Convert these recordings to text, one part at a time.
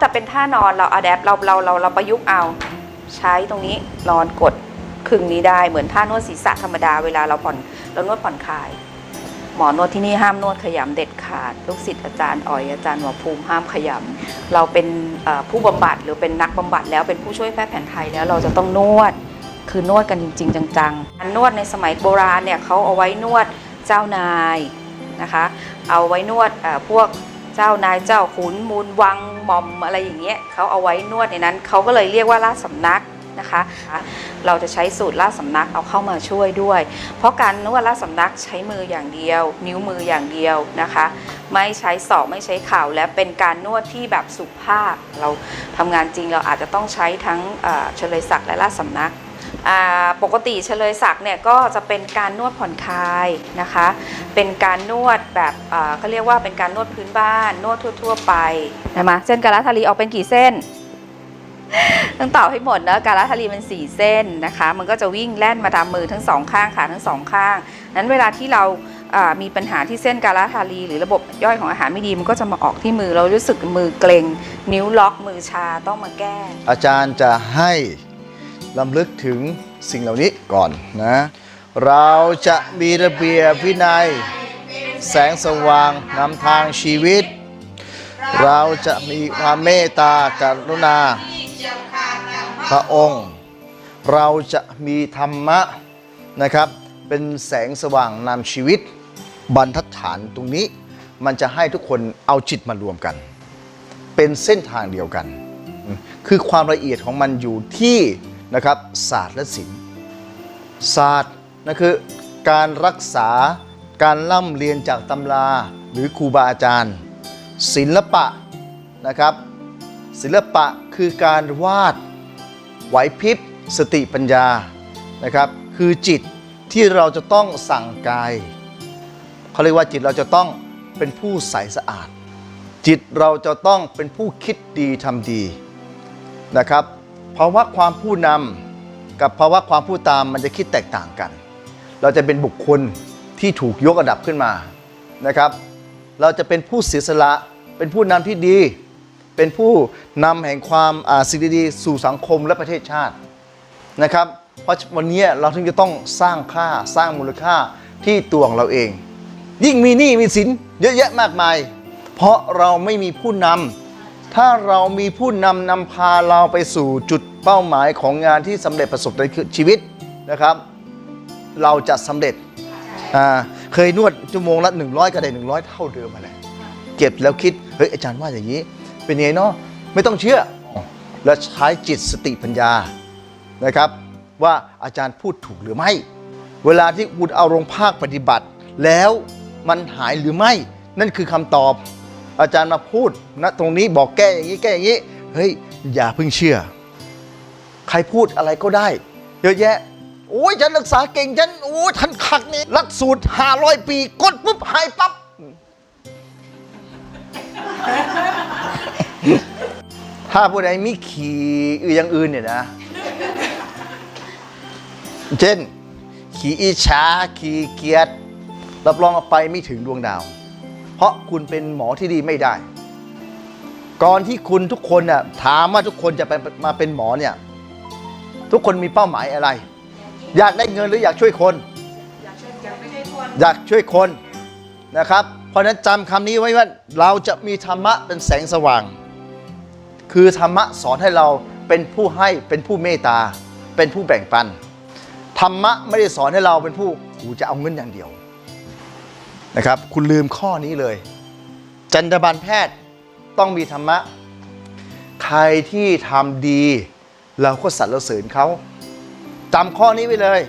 จะเป็นท่านอนเราอะแดปเราเราเราเราประยุกต์เอา ใช้ตรงนี้นอนกดครึ่งนี้ได้เหมือนท่านวดศีรษะธรรมดาเวลาเราผ่อนเรานวดผ่อนคลาย หมอนวดที่นี่ห้ามนวดขยำเด็ดขาด ลูกศิษย์อาจารย์อ๋อยอาจารย์หมอภูมิห้ามขยำเราเป็นผู้บำบัดหรือเป็นนักบำบัดแล้วเป็นผู้ช่วยแพทย์แผนไทยแล้วเราจะต้องนวดคือนวดกันจริง ๆ จังๆการนวดในสมัยโบราณเนี่ยเขาเอาไว้นวดเจ้านายนะคะ เอาไว้นวดพวก เจ้านายเจ้าขุนมูลวังหม่อมอะไรอย่างเงี้ยเขาเอาไว้นวดในนั้นเขาก็เลยเรียกว่าราชสำนักนะคะ เราจะใช้สูตรราชสำนักเอาเข้ามาช่วยด้วย เพราะการนวดราชสำนักใช้มืออย่างเดียว นิ้วมืออย่างเดียวนะคะ ไม่ใช้ศอกไม่ใช้เข่าและเป็นการนวดที่แบบสุภาพ เราทำงานจริงเราอาจจะต้องใช้ทั้งเฉลยศักดิ์และราชสำนัก ปกติเฉลยศักดิ์เนี่ยก็จะเป็นการนวดผ่อนคลายนะคะ เป็นการนวดแบบเขาเรียกว่าเป็นการนวดพื้นบ้าน นวดทั่ว ๆ ไปนะมาเส้นกาลทารีออกเป็นกี่เส้นต้องตอบให้หมดนะกาลทารีมันสี่เส้นนะคะ มันก็จะวิ่งแล่นมาตามมือทั้งสองข้างขาทั้งสองข้างนั้นเวลาที่เรามีปัญหาที่เส้นกาลทารีหรือระบบย่อยของอาหารไม่ดีมันก็จะมาออกที่มือเรารู้สึกมือเกร็งนิ้วล็อกมือชาต้องมาแก้ อาจารย์จะให้ ลำลึกถึงสิ่งเหล่านี้ก่อนนะ เราจะมีระเบียบวินัย แสงสว่างนำทางชีวิต เราจะมีความเมตตากรุณา พระองค์ เราจะมีธรรมะนะครับ เป็นแสงสว่างนำชีวิต บรรทัดฐานตรงนี้ มันจะให้ทุกคนเอาจิตมารวมกัน เป็นเส้นทางเดียวกัน คือความละเอียดของมันอยู่ที่ นะครับศาสตร์และศิลป์ศาสตร์นั่นคือการรักษาการล่ำเรียนจากตำราหรือครูบาอาจารย์ ศิลปะนะครับ ศิลปะคือการวาดไหวพริบสติปัญญานะครับคือจิตที่เราจะต้องสั่งกายเขาเรียกว่าจิตเราจะต้องเป็นผู้ใสสะอาด จิตเราจะต้องเป็นผู้คิดดีทำดีนะครับ ภาวะความผู้นำกับภาวะความผู้ตามมันจะคิดแตกต่างกัน เราจะเป็นบุคคลที่ถูกยกระดับขึ้นมานะครับ เราจะเป็นผู้เสียสละเป็นผู้นำที่ดี เป็นผู้นำแห่งความสิ่งดีๆสู่สังคมและประเทศชาตินะครับ เพราะวันนี้เราถึงจะต้องสร้างค่าสร้างมูลค่าที่ตัวของเราเอง ยิ่งมีหนี้มีสินเยอะแยะมากมาย เพราะเราไม่มีผู้นำ ถ้าเรามีผู้นำนำพาเราไปสู่จุดเป้าหมายของงานที่สำเร็จประสบในชีวิตนะครับ เราจะสำเร็จเคยนวดชั่วโมงละ 100 ก็ได้ 100 เท่าเดิมมาแหละเก็บแล้วคิด เฮ้ยอาจารย์ว่าอย่างนี้ เป็นไงเนาะไม่ต้องเชื่อ แล้วใช้จิตสติปัญญานะครับ ว่าอาจารย์พูดถูกหรือไม่ เวลาที่คุณเอาลงภาคปฏิบัติ แล้วมันหายหรือไม่ นั่นคือคำตอบ อาจารย์มาพูดนะตรงนี้บอกแก้อย่างนี้แก้อย่างนี้เฮ้ยอย่าเพิ่งเชื่อ ใครพูดอะไรก็ได้ เยอะแยะโอ้ยฉันรักษาเก่งฉันโอ้ยท่านขักนี่หลักสูตร500ปีกดปุ๊บหายปั๊บถ้าผู้ใดมีขี่อื่นอย่างอื่นเนี่ยนะเช่นขี่อิจฉาขี่เกียรติรับรองเอาไปไม่ถึงดวงดาว เพราะคุณเป็นหมอที่ดีไม่ได้ ก่อนที่คุณทุกคนน่ะถามว่าทุกคนจะไปมาเป็นหมอเนี่ย ทุกคนมีเป้าหมายอะไร อยากได้เงินหรืออยากช่วยคน อยากช่วยคนนะครับ เพราะฉะนั้นจำคำนี้ไว้ว่าเราจะมีธรรมะเป็นแสงสว่าง คือธรรมะสอนให้เราเป็นผู้ให้เป็นผู้เมตตา เป็นผู้แบ่งปันธรรมะไม่ได้สอนให้เราเป็นผู้กูจะเอาเงินอย่างเดียว นะครับคุณลืมข้อนี้เลย จัญญบันแพทย์ต้องมีธรรมะ ใครที่ทำดี เราก็สรรเสริญเขาจำข้อนี้ไว้เลย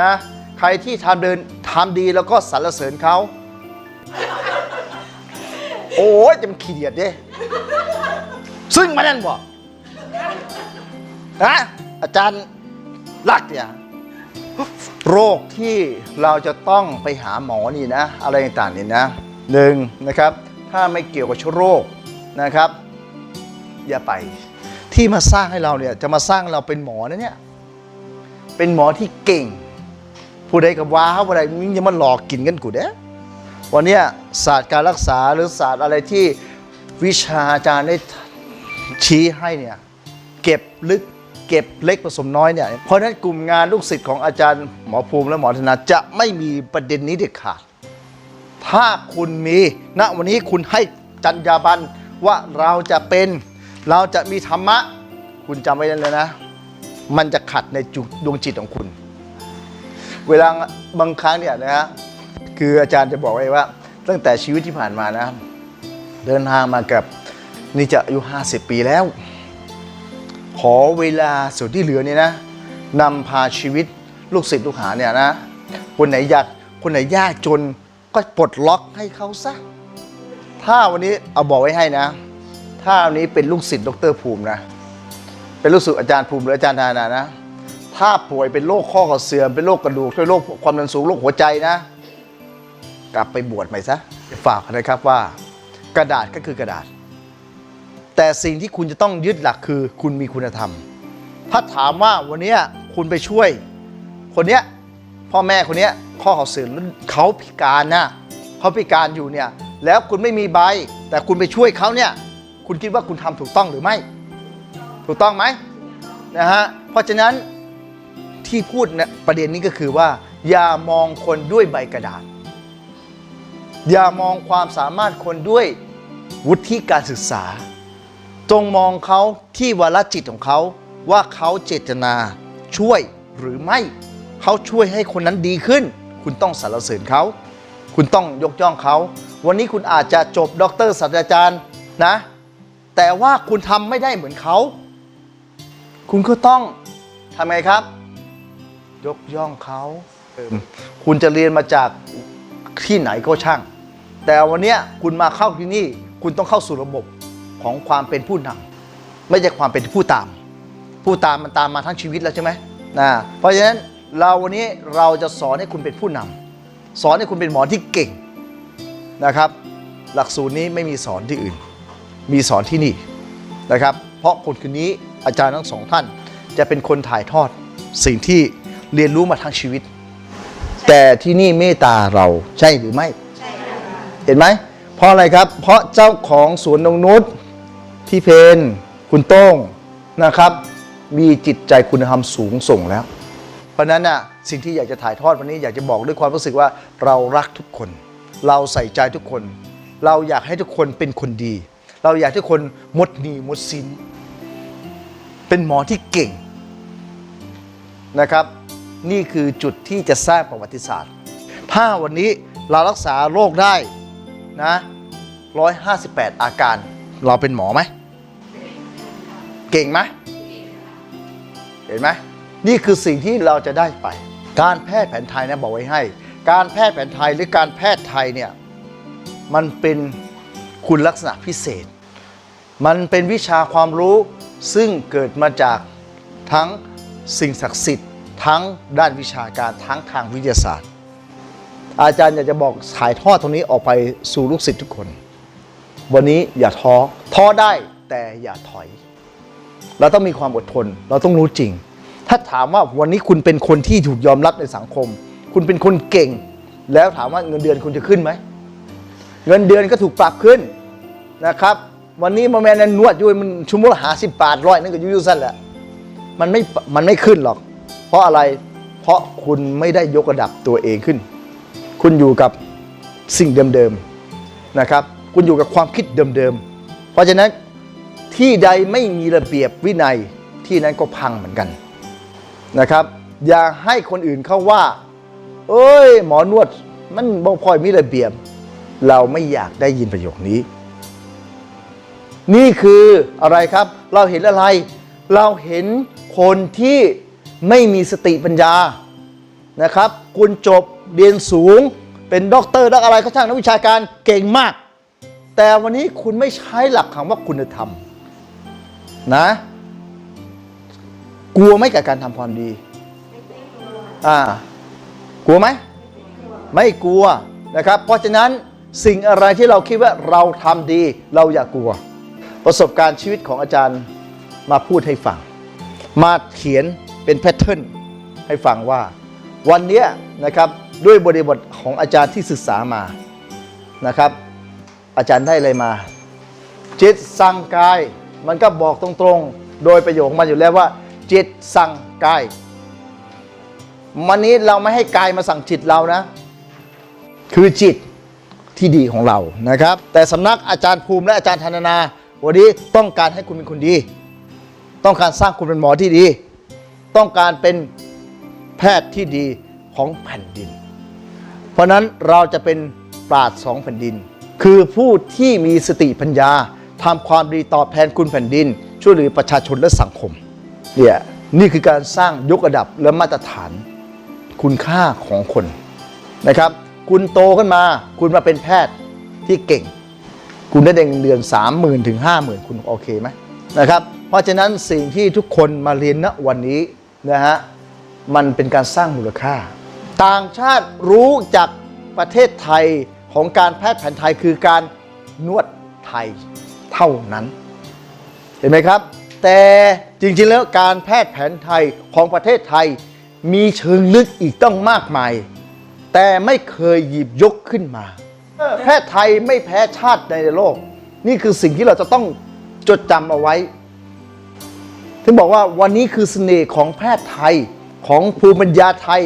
นะใครที่ทำเดินทำดีแล้วก็สรรเสริญเขาโอ้ยจะมันขี้เดียดเด้ซึ่งมานั่นบอกนะอาจารย์รักเนี่ย โรคที่เราจะต้องไปหาหมอนี่นะ อะไรต่างๆนี่นะหนึ่งนะครับ ถ้าไม่เกี่ยวกับเชื้อโรคนะครับ อย่าไป ที่มาสร้างให้เราเนี่ย จะมาสร้างเราเป็นหมอนะเนี่ย เป็นหมอที่เก่ง ผู้ใดกับว้าวผู้ใดมึงอย่ามาหลอกกินกันกูเด้วันนี้ศาสตร์การรักษาหรือศาสตร์อะไรที่วิชาอาจารย์ได้ชี้ให้เนี่ย เก็บลึก เก็บเล็กผสมน้อยเนี่ยเพราะฉะนั้นกลุ่มงานลูกศิษย์ของอาจารย์หมอภูมิและหมอธนาจะไม่มีประเด็นนี้เด็ดขาด ถ้าคุณมีณวันนี้คุณให้จัญญาบันว่าเราจะเป็นเราจะมีธรรมะ คุณจำไว้เลยนะ มันจะขัดในจุดดวงจิตของคุณ เวลาบางครั้งเนี่ยนะฮะคืออาจารย์จะบอกไว้ว่า ตั้งแต่ชีวิตที่ผ่านมานะ เดินทางมากับนี่จะอายุ 50 ปีแล้ว ขอเวลาส่วนที่เหลือเนี่ยนะนำพาชีวิตลูกศิษย์ลูกหาเนี่ยนะคนไหนอยากคนไหนยากจนก็ปลดล็อกให้เขาซะ ถ้าวันนี้เอาบอกไว้ให้นะ ถ้าวันนี้เป็นลูกศิษย์ดรภูมินะ เป็นลูกศิษย์อาจารย์ภูมิหรืออาจารย์ธานานะ ถ้าป่วยเป็นโรคข้อเสื่อมเป็นโรคกระดูกด้วยโรคความดันสูงโรคหัวใจนะ กลับไปบวชใหม่ซะฝากนะครับว่า กระดาษก็คือกระดาษ แต่สิ่งที่คุณจะต้องยึดหลักคือคุณมีคุณธรรม ถ้าถามว่าวันนี้คุณไปช่วย คนเนี้ยพ่อแม่คนเนี้ยข้อเข่าเสื่อมเขาพิการนะเขาพิการอยู่เนี่ยแล้วคุณไม่มีใบ แต่คุณไปช่วยเขาเนี่ยคุณคิดว่าคุณทำถูกต้องหรือไม่ ถูกต้องไหมนะฮะเพราะฉะนั้นที่พูดเนี่ยประเด็นนี้ก็คือว่า อย่ามองคนด้วยใบกระดาษ อย่ามองความสามารถคนด้วยวุฒิการศึกษา จงมองเขาที่วาลจิตของเขาว่าเขาเจตนาช่วยหรือไม่ เขาช่วยให้คนนั้นดีขึ้น คุณต้องสรรเสริญเขา คุณต้องยกย่องเขา วันนี้คุณอาจจะจบด็อกเตอร์ศาสตราจารย์นะ แต่ว่าคุณทำไม่ได้เหมือนเขา คุณก็ต้องทำไงครับ ยกย่องเขาคุณจะเรียนมาจากที่ไหนก็ช่าง แต่วันนี้คุณมาเข้าที่นี่ คุณต้องเข้าสู่ระบบ ของความเป็นผู้นำไม่ใช่ความเป็นผู้ตาม ผู้ตามมันตามมาทั้งชีวิตแล้วใช่ไหมนะเพราะฉะนั้นเราวันนี้เราจะสอนให้คุณเป็นผู้นำสอนให้คุณเป็นหมอที่เก่งนะครับ หลักสูตรนี้ไม่มีสอนที่อื่น มีสอนที่นี่นะครับ เพราะคนคนนี้อาจารย์ทั้งสองท่าน จะเป็นคนถ่ายทอดสิ่งที่เรียนรู้มาทั้งชีวิต แต่ที่นี่เมตตาเราใช่หรือไม่เห็นไหมเพราะอะไรครับ เพราะเจ้าของสวนนงนุษ พี่เพนคุณโต้งนะครับ มีจิตใจคุณธรรมสูงส่งแล้ว เพราะนั้นน่ะสิ่งที่อยากจะถ่ายทอดวันนี้อยากจะบอกด้วยความรู้สึกว่าเรารักทุกคน เราใส่ใจทุกคน เราอยากให้ทุกคนเป็นคนดี เราอยากให้ทุกคนหมดหนีหมดสินเป็นหมอที่เก่งนะครับ นี่คือจุดที่จะสร้างประวัติศาสตร์ ถ้าวันนี้เรารักษาโรคได้นะ158 อาการ เราเป็นหมอไหม เก่งไหมเห็นไหมนี่คือสิ่งที่เราจะได้ไป การแพทย์แผนไทยนะบอกไว้ให้ การแพทย์แผนไทยหรือการแพทย์ไทยเนี่ยมันเป็นคุณลักษณะพิเศษ มันเป็นวิชาความรู้ซึ่งเกิดมาจากทั้งสิ่งศักดิ์สิทธิ์ ทั้งด้านวิชาการทั้งทางวิทยาศาสตร์ อาจารย์อยากจะบอกถ่ายทอดตรงนี้ออกไปสู่ลูกศิษย์ทุกคน วันนี้อย่าท้อท้อได้แต่อย่าถอย เราต้องมีความอดทน เราต้องรู้จริง ถ้าถามว่าวันนี้คุณเป็นคนที่ถูกยอมรับในสังคม คุณเป็นคนเก่ง แล้วถามว่าเงินเดือนคุณจะขึ้นไหม เงินเดือนก็ถูกปรับขึ้นนะครับ วันนี้มาแมนนนวดอยู่มันชั่วโมงละหาสิบบาทร้อยนึงก็ยุ่ยสั้นแหละมันไม่มันไม่ขึ้นหรอก เพราะอะไรเพราะคุณไม่ได้ยกระดับตัวเองขึ้น คุณอยู่กับสิ่งเดิมๆนะครับ คุณอยู่กับความคิดเดิมๆเพราะฉะนั้น ที่ใดไม่มีระเบียบวินัยที่นั้นก็พังเหมือนกันนะครับ อย่าให้คนอื่นเขาว่า เอ้ย หมอนวดมันบ่พอยมีระเบียบ เราไม่อยากได้ยินประโยคนี้ นี่คืออะไรครับ เราเห็นอะไร เราเห็นคนที่ไม่มีสติปัญญานะครับ คุณจบเรียนสูง เป็นด็อกเตอร์นักอะไรก็ช่างนักวิชาการเก่งมาก แต่วันนี้คุณไม่ใช้หลักคำว่าคุณธรรม นะ กลัวไหมกับการทำความดี อ่า กลัวไหม ไม่กลัวนะครับ เพราะฉะนั้นสิ่งอะไรที่เราคิดว่าเราทำดี เราอย่ากลัว ประสบการณ์ชีวิตของอาจารย์มาพูดให้ฟัง มาเขียนเป็นแพทเทิร์นให้ฟังว่า วันนี้นะครับด้วยบริบทของอาจารย์ที่ศึกษามานะครับ อาจารย์ได้อะไรมา จิตสั่งกาย มันก็บอกตรงๆ โดยประโยคของมันอยู่แล้วว่า จิตสั่งกายวันนี้เราไม่ให้กายมาสั่งจิตเรานะ คือจิตที่ดีของเรานะครับ แต่สำนักอาจารย์ภูมิและอาจารย์ธนนา วันนี้ต้องการให้คุณเป็นคนดี ต้องการสร้างคุณเป็นหมอที่ดี ต้องการเป็นแพทย์ที่ดีของแผ่นดิน เพราะฉะนั้นเราจะเป็นปราดสองแผ่นดิน คือผู้ที่มีสติปัญญา ทำความดีตอบแทนคุณแผ่นดิน ช่วยเหลือประชาชนและสังคมเนี่ยนี่คือการสร้างยกระดับและมาตรฐาน คุณค่าของคนนะครับ คุณโตขึ้นมา คุณมาเป็นแพทย์ที่เก่ง คุณได้เงินเดือน 3 0,000 ถึง 50,000 คุณโอเคไหมนะครับ เพราะฉะนั้นสิ่งที่ทุกคนมาเรียนณวันนี้นะฮะมันเป็นการสร้างมูลค่า ต่างชาติรู้จากประเทศไทยของการแพทย์แผนไทยคือการนวดไทย เท่านั้น เห็นไหมครับ แต่จริงๆแล้วการแพทย์แผนไทยของประเทศไทยมีเชิงลึกอีกต้องมากมาย แต่ไม่เคยหยิบยกขึ้นมา แพทย์ไทยไม่แพ้ชาติในโลก นี่คือสิ่งที่เราจะต้องจดจำเอาไว้ถึงบอกว่าวันนี้คือเสน่ห์ของแพทย์ไทยของภูมิปัญญาไทย